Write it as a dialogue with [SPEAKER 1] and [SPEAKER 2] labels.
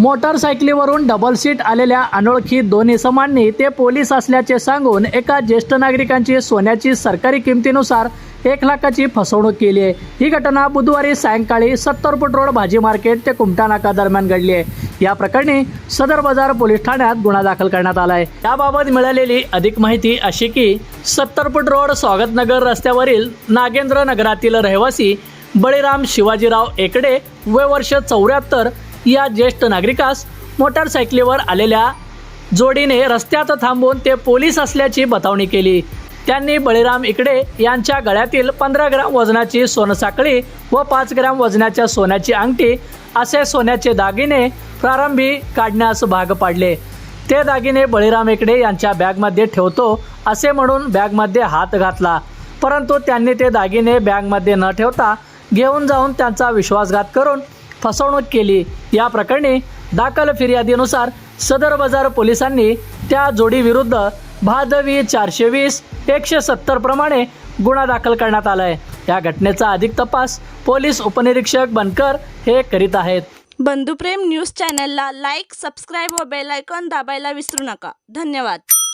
[SPEAKER 1] मोटारसायकलीवरून double seat आलेल्या अनोळखी दोन्ही समांनी ते पोलीस असल्याचे सांगून एका ज्येष्ठ नागरिकांची सोन्याची सरकारी किमतीनुसार एक लाखाची फसवणूक केली आहे. ही घटना बुधवारी सायंकाळी सत्तर फूट रोड भाजी मार्केट ते कुमटा नाका दरम्यान घडली आहे. या प्रकरणी सदर बाजार पोलीस ठाण्यात गुन्हा दाखल करण्यात आला आहे. याबाबत मिळालेली अधिक माहिती अशी की सत्तर फूट रोड स्वागतनगर रस्त्यावरील नागेंद्र नगरातील रहिवासी बळीराम शिवाजीराव एकडे वय वर्ष चौऱ्याहत्तर या ज्येष्ठ नागरिकास मोटारसायकलीवर आलेल्या जोडीने रस्त्यात थांबून ते पोलीस असल्याची बतावणी केली. त्यांनी बळीराम इकडे यांच्या गळ्यातील पंधरा ग्राम वजनाची सोनसाखळी व पाच ग्राम वजनाच्या सोन्याची अंगठी असे सोन्याचे दागिने प्रारंभी काढण्यास भाग पाडले. ते दागिने बळीराम इकडे यांच्या बॅगमध्ये ठेवतो असे म्हणून बॅगमध्ये हात घातला. परंतु त्यांनी ते दागिने बॅगमध्ये न ठेवता घेऊन जाऊन त्यांचा विश्वासघात करून फसवणूक केली. या प्रकरणी दाखल फिर्यादीनुसार सदर बाजार पोलिसांनी त्या जोडीविरुद्ध भादवी चारशे वीस एकशे सत्तर प्रमाणे गुन्हा दाखल करण्यात आला आहे या घटनेचा अधिक तपास पोलीस उपनिरीक्षक बनकर हे करीत आहेत.
[SPEAKER 2] बंधुप्रेम न्यूज चॅनलला लाईक सबस्क्राईब व बेल आयकॉन दाबायला विसरू नका. धन्यवाद.